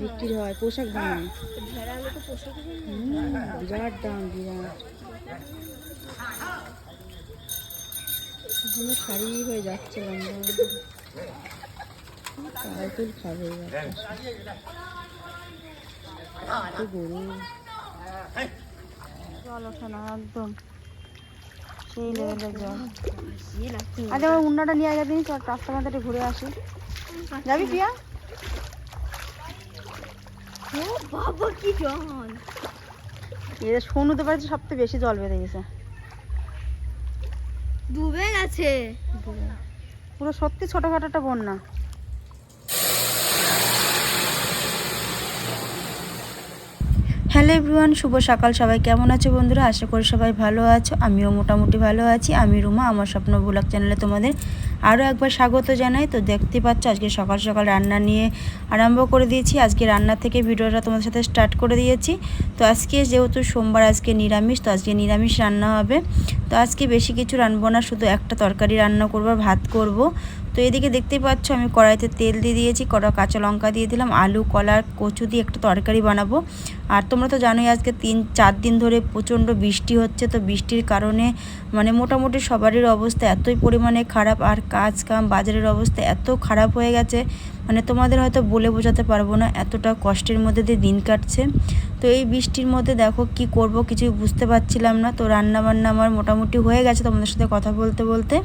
বিক্রি হয় পোশাক বানায়। বিরাট দাম বিরাট। এখানে শাড়ি হয়ে যাচ্ছে চারাতুল খাবে গরু জল ওঠে না একদম। সেই লেভেলের জল। আচ্ছা আমার উন্নাটা নিয়ে যাবি চল রাস্তা মাথাটা ঘুরে আসি। যাবি প্রিয়া? ও বাবা কি জল। এদের সোনুতে পারছে সবথেকে বেশি জল বেঁধে গেছে। ডুবে গেছে। পুরো সত্যি ছোটখাটো একটা বন্যা। হ্যালো এভরিওয়ান শুভ সকাল। সবাই কেমন আছো বন্ধুরা? আশা করি সবাই ভালো আছো। আমিও মোটামুটি ভালো আছি। আমি রুমা আমার স্বপ্ন ব্লগ চ্যানেলে তোমাদের আরও একবার স্বাগত জানাই। তো দেখতে পাচ্ছ, আজকে সকাল সকাল রান্না নিয়ে আরম্ভ করে দিয়েছি। আজকে রান্না থেকে ভিডিওটা তোমাদের সাথে স্টার্ট করে দিয়েছি। তো আজকে যেহেতু সোমবার, আজকে নিরামিষ, তো আজকে নিরামিষ রান্না হবে। তো আজকে বেশি কিছু রানবো না, শুধু একটা তরকারি রান্না করব, ভাত করব। তো এদিকে দেখতেই পাচ্ছ, আমি কড়াইতে তেল দিয়ে দিয়েছি, কড়া কাঁচা লঙ্কা দিয়ে দিলাম, আলু, কলার, কচু দিয়ে একটা তরকারি বানাবো। আর তোমরা তো জানোই আজকে তিন, চার দিন ধরে প্রচণ্ড বৃষ্টি হচ্ছে, তো বৃষ্টির কারণে মানে মোটামুটি সবারই অবস্থা এতই পরিমাণে খারাপ, আর কাজ কাম, বাজারের অবস্থা এত খারাপ হয়ে গেছে মানে তোমাদের হয়তো বলে বোঝাতে পারব না, এতটা কষ্টের মধ্যে দিয়ে দিন কাটছে। তো এই বৃষ্টির মধ্যে দেখো কি করব, কিছুই বুঝতে পারছিলাম না, তো রান্না বান্না আমার মোটামুটি হয়ে গেছে তোমাদের সাথে কথা বলতে বলতে।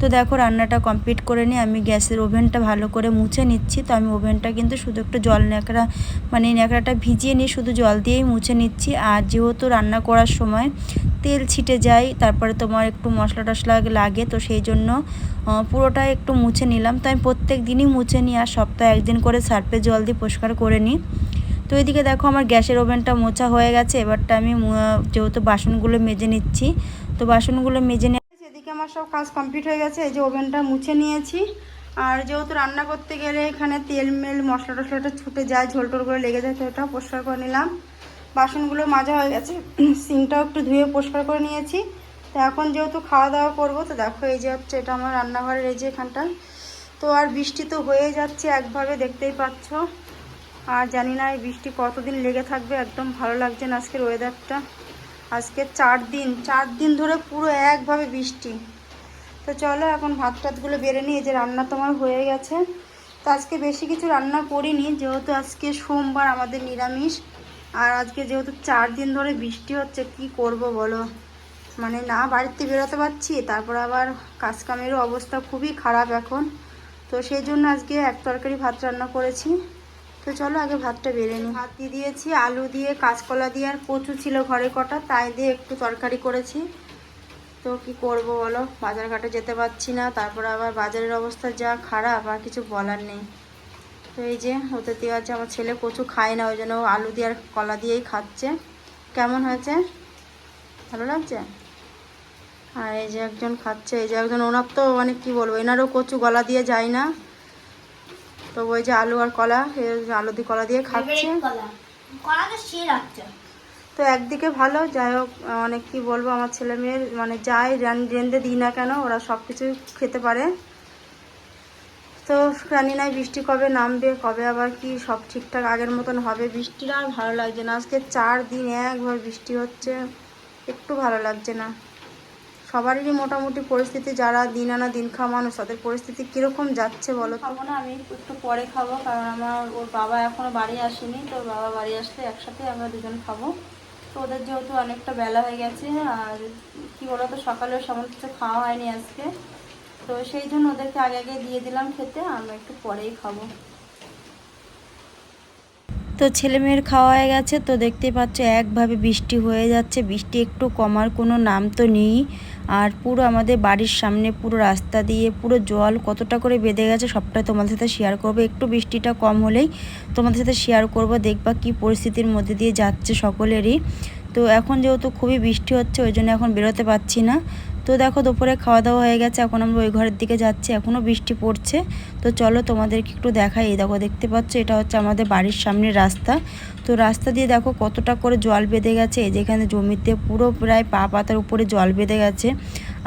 তো দেখো রান্নাটা কমপ্লিট করে নিয়ে আমি গ্যাসের ওভেনটা ভালো করে মুছে নিচ্ছি। তো আমি ওভেনটা কিন্তু শুধু একটু জল ন্যাকড়া মানে ন্যাকড়াটা ভিজিয়ে নিয়ে শুধু জল দিয়েই মুছে নিচ্ছি। আর যেহেতু রান্না করার সময় তেল ছিটে যায়, তারপরে তোমার একটু মশলা টশলা লাগে, তো সেই জন্য পুরোটা একটু মুছে নিলাম। তো আমি প্রত্যেক দিনই মুছে নিই আর সপ্তাহে একদিন করে সার্ফে জল দিয়ে পরিষ্কার করে নিই। তো এদিকে দেখো আমার গ্যাসের ওভেনটা মোছা হয়ে গেছে। এবারটা আমি যেহেতু বাসনগুলো মেজে নিচ্ছি, তো বাসনগুলো মেজে আমার সব কাজ কমপ্লিট হয়ে গেছে, এই যে ওভেনটা মুছে নিয়েছি। আর যেহেতু রান্না করতে গেলে এখানে তেল, মেল, মশলা টশলাটা ছুটে যায়, ঝোল টোল করে লেগে যায়, তো ওটাও পরিষ্কার করে নিলাম। বাসনগুলো মাজা হয়ে গেছে সিঙ্কটাও একটু ধুয়ে পরিষ্কার করে নিয়েছি। তো এখন যেহেতু খাওয়া দাওয়া করব, তো দেখো এই যে হচ্ছে এটা আমার রান্নাঘরের এই যে এখানটা তো আর বৃষ্টি তো হয়ে যাচ্ছে একভাবে, দেখতেই পাচ্ছ। আর জানি না এই বৃষ্টি কতদিন লেগে থাকবে, একদম ভালো লাগছে না আজকের ওয়েদারটা আজকে চার দিন চার দিন ধরে পুরো একভাবে বৃষ্টি। তো চলো এখন ভাত টাতগুলো বেড়ে নিই, এই যে রান্না তোমার হয়ে গেছে। তো আজকে বেশি কিছু রান্না করিনি, যেহেতু আজকে সোমবার আমাদের নিরামিষ। আর আজকে যেহেতু চার দিন ধরে বৃষ্টি হচ্ছে, কি করব বলো? মানে না, বাড়িতে বেরোতে পারছি, তারপর আবার কাজকামেরও অবস্থা খুবই খারাপ এখন। তো সেই জন্য আজকে এক তরকারি ভাত রান্না করেছি। তো চলো আগে ভাতটা বেড়ে নিই। ভাত দিয়ে দিয়েছি, আলু দিয়ে, কাঁচকলা দিয়ে আর কচু ছিল ঘরে কটা, তাই দিয়ে একটু তরকারি করেছি। তো কি করব বলো? বাজার ঘাটে যেতে পারছি না তারপর আবার বাজারের অবস্থা যা খারাপ আর কিছু বলার নেই। তো এই যে হতে দেওয়া আছে আমার ছেলে কচু খায় না ওই জন্য আলু দিয়ে আর কলা দিয়েই খাচ্ছে। কেমন হয়েছে? ভালো লাগছে? আর এই যে একজন খাচ্ছে এই যে একজন ওনার তো মানে কি বলব এনারও কচু গলা দিয়ে যায় না। তো ওই যে আলু আর কলা এই যে আলু দিয়ে কলা দিয়ে খাচ্ছে। কলা। সে রাখছে। তো একদিকে ভালো, যাই হোক মানে কি বলব, আমার ছেলে মেয়ের মানে যাই রান- রেঁধে দিই না কেন, ওরা সব কিছু খেতে পারে। তো জানি না বৃষ্টি কবে নামবে, কবে আবার কি সব ঠিকঠাক আগের মতন হবে। বৃষ্টিটা আর ভালো লাগছে না। আজকে চার দিন একবার বৃষ্টি হচ্ছে, একটু ভালো লাগছে না। সবারই মোটামুটি পরিস্থিতি, যারা দিন আনা দিন খাওয়া মানুষ, তাদের পরিস্থিতি কীরকম যাচ্ছে বলো? খাব না, আমি একটু পরে খাব, কারণ আমার ওর বাবা এখনও বাড়ি আসেনি, তো বাবা বাড়ি আসলে একসাথে আমরা দুজন খাব। তো ওদের যেহেতু অনেকটা বেলা হয়ে গেছে, আর কি বলতো সকালে সেমন কিছু খাওয়া হয়নি আজকে। তো সেই জন্য ওদেরকে আগে আগে দিয়ে দিলাম খেতে, আমরা একটু পরেই খাব। তো ছেলে মেয়ের খাওয়া হয়ে গেছে, তো দেখতেই পাচ্ছ একভাবে বৃষ্টি হয়ে যাচ্ছে। বৃষ্টি একটু কমার কোনো নাম তো নেই। আর পুরো আমাদের বাড়ির সামনে পুরো রাস্তা দিয়ে পুরো জল কতটা করে বেঁধে গেছে সবটাই তোমাদের সাথে শেয়ার করব। একটু বৃষ্টিটা কম হলেই তোমাদের সাথে শেয়ার করব, দেখবা কি পরিস্থিতির মধ্যে দিয়ে যাচ্ছে সকলেরই। তো এখন যেহেতু খুবই বৃষ্টি হচ্ছে, ওই জন্য এখন বেরোতে পারছি না। তো দেখো দুপুরে খাওয়া দাওয়া হয়ে গেছে, এখন আমরা ওই ঘরের দিকে যাচ্ছি এখনও বৃষ্টি পড়ছে। তো চলো তোমাদেরকে একটু দেখাই, এই দেখো দেখতে পাচ্ছ, এটা হচ্ছে আমাদের বাড়ির সামনের রাস্তা। তো রাস্তা দিয়ে দেখো কতটা করে জল বেঁধে গেছে যেখানে জমিতে পুরো প্রায় পা পাতার উপরে জল বেঁধে গেছে।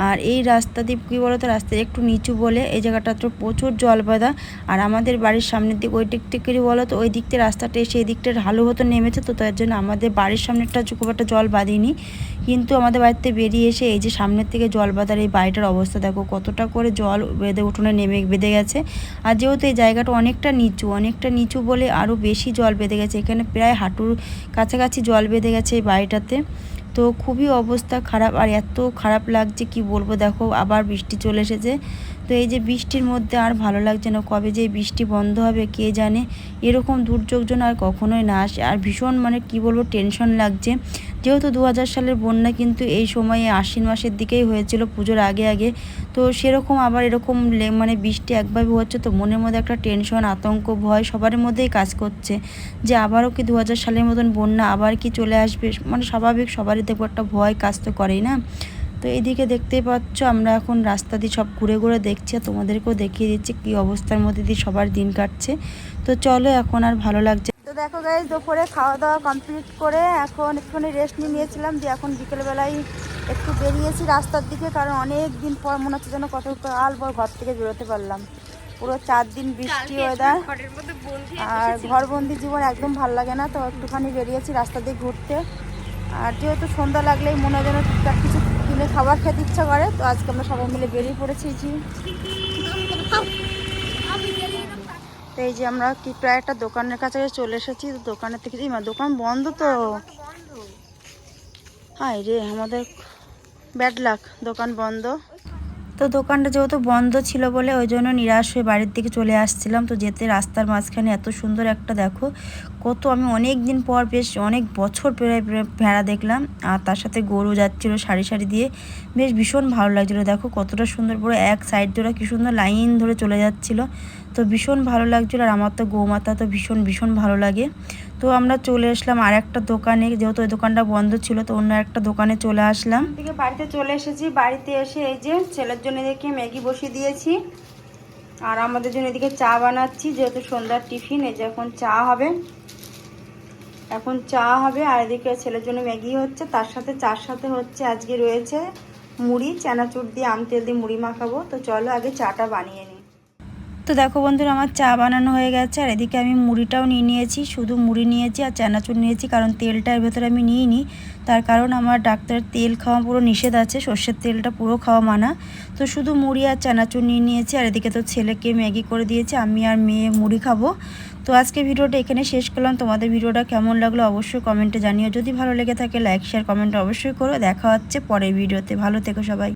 আর এই রাস্তা দিয়ে, কী বলতো রাস্তা একটু নিচু বলে এই জায়গাটা তো প্রচুর জল বাঁধা। আর আমাদের বাড়ির সামনের দিক, ওই দিক থেকে বলো তো ওই দিক থেকে রাস্তাটা এসে এই দিকটা ঢালু হতো নেমেছে তো, তার জন্য আমাদের বাড়ির সামনেরটা খুব একটা জল বাঁধেনি। কিন্তু আমাদের বাড়িতে বেরিয়ে এসে এই যে সামনের থেকে জল বাঁধার এই বাড়িটার অবস্থা, দেখো কতটা করে জল বেঁধে, উঠোনে নেমে বেঁধে গেছে। আর যেহেতু এই জায়গাটা অনেকটা নিচু অনেকটা নিচু বলে আরও বেশি জল বেঁধে গেছে, এখানে প্রায় হাঁটুর কাছাকাছি জল বেঁধে গেছে এই বাড়িটাতে। তো খুবই অবস্থা খারাপ আর এত খারাপ লাগছে, কি বলব? দেখো, আবার বৃষ্টি চলে এসেছে। তো এই যে বৃষ্টির মধ্যে আর ভালো লাগছে না, কবে যে বৃষ্টি বন্ধ হবে কে জানে? এরকম দুর্যোগ যেন আর কখনোই না আসে। আর ভীষণ মানে কি বলব টেনশন লাগছে। যেহেতু দু হাজার সালের বন্যা কিন্তু এই সময়ে আশ্বিন মাসের দিকেই হয়েছিল, পুজোর আগে আগে। তো সেরকম আবার এরকম মানে বৃষ্টি একভাবে হচ্ছে তো মনের মধ্যে একটা টেনশন আতঙ্ক, ভয় সবার মধ্যেই কাজ করছে। যে আবারও কি দু হাজার সালের মতন বন্যা আবার কি চলে আসবে? মানে স্বাভাবিক সবারই দেখব একটা ভয় কাজ তো করেই না। তো এদিকে দেখতেই পাচ্ছ আমরা এখন রাস্তা দিয়ে সব ঘুরে ঘুরে দেখছি আর তোমাদেরকেও দেখিয়ে দিচ্ছি কী অবস্থার মধ্যে দিয়ে সবার দিন কাটছে। তো চলো এখন আর ভালো লাগছে দেখো গাইজ দুপুরে খাওয়া দাওয়া কমপ্লিট করে এখন একটুখানি রেস্ট নিয়ে নিয়েছিলাম দিয়ে এখন বিকেলবেলায় একটু বেরিয়েছি রাস্তার দিকে কারণ অনেক দিন পর মনে হচ্ছে যেন কত কাল পর ঘর থেকে বেরোতে পারলাম। পুরো চার দিন বৃষ্টি ওয়েদার আর ঘরবন্দি জীবন একদম ভালো লাগে না তো একটুখানি বেরিয়েছি রাস্তা দিয়ে ঘুরতে। আর যেহেতু সন্ধ্যা লাগলেই মনে হয় যেন টুকটাক কিছু কিনে খাবার খেতে ইচ্ছা করে তো আজকে আমরা সবাই মিলে বেরিয়ে পড়েছি জি। এই যে আমরা কি প্রায় একটা দোকানের কাছে চলে এসেছি দোকানের থেকে দোকান বন্ধ তো। হাই রে, আমাদের ব্যাড লাক দোকান বন্ধ। তো দোকানটা যেহেতু বন্ধ ছিল বলে ওই জন্য নিরাশ হয়ে বাড়ির দিকে চলে আসছিলাম। তো যেতে রাস্তার মাঝখানে এত সুন্দর একটা দেখো, কত আমি অনেক দিন পর বেশ অনেক বছর প্রায় ভেড়া দেখলাম। আর তার সাথে গরু যাচ্ছিল সারি সারি দিয়ে। বেশ ভীষণ ভালো লাগছিল। দেখো কতটা সুন্দর পুরো এক সাইড ধরে কি সুন্দর লাইন ধরে চলে যাচ্ছিল। তো ভীষণ ভালো লাগছিল। আর আমার তো গৌমাতা তো ভীষণ ভীষণ ভালো লাগে। তো আমরা চলে আসলাম আর একটা দোকানে। যেহেতু ওই দোকানটা বন্ধ ছিল, তো অন্য একটা দোকানে চলে আসলাম। থেকে বাড়িতে চলে এসেছি। বাড়িতে এসে এই যে ছেলের জন্য দেখে ম্যাগি বসিয়ে দিয়েছি। আর আমাদের জন্য এদিকে চা বানাচ্ছি, যেহেতু সন্ধ্যার টিফিন, এই যে এখন চা হবে। এখন চা হবে, আর এদিকে ছেলের জন্য ম্যাগি হচ্ছে। তার সাথে, চার সাথে হচ্ছে আজকে রয়েছে মুড়ি। চানাচুর দিয়ে আম তেল দিয়ে মুড়ি মাখাবো। তো চলো আগে চাটা বানিয়ে নিই তো দেখো বন্ধুরা, আমার চা বানানো হয়ে গেছে, আর এদিকে আমি মুড়িটাও নিয়ে নিয়েছি, শুধু মুড়ি নিয়েছি আর চানাচুর নিয়েছি, কারণ তেলটার ভেতরে আমি নিইনি। তার কারণ আমার ডাক্তার তেল খাওয়া পুরো নিষেধ আছে, সর্ষের তেলটা পুরো খাওয়া মানা। তো শুধু মুড়ি আর চানাচুর নিয়ে নিয়েছি, আর এদিকে তো ছেলেকে ম্যাগি করে দিয়েছে, আমি আর মেয়ে মুড়ি খাব। তো আজকে ভিডিওটা এখানে শেষ করলাম, তোমাদের ভিডিওটা কেমন লাগল অবশ্যই কমেন্টে জানিও, যদি ভালো লেগে থাকে লাইক, শেয়ার, কমেন্ট অবশ্যই করো, দেখা হচ্ছে পরের ভিডিওতে, ভালো থেকো সবাই।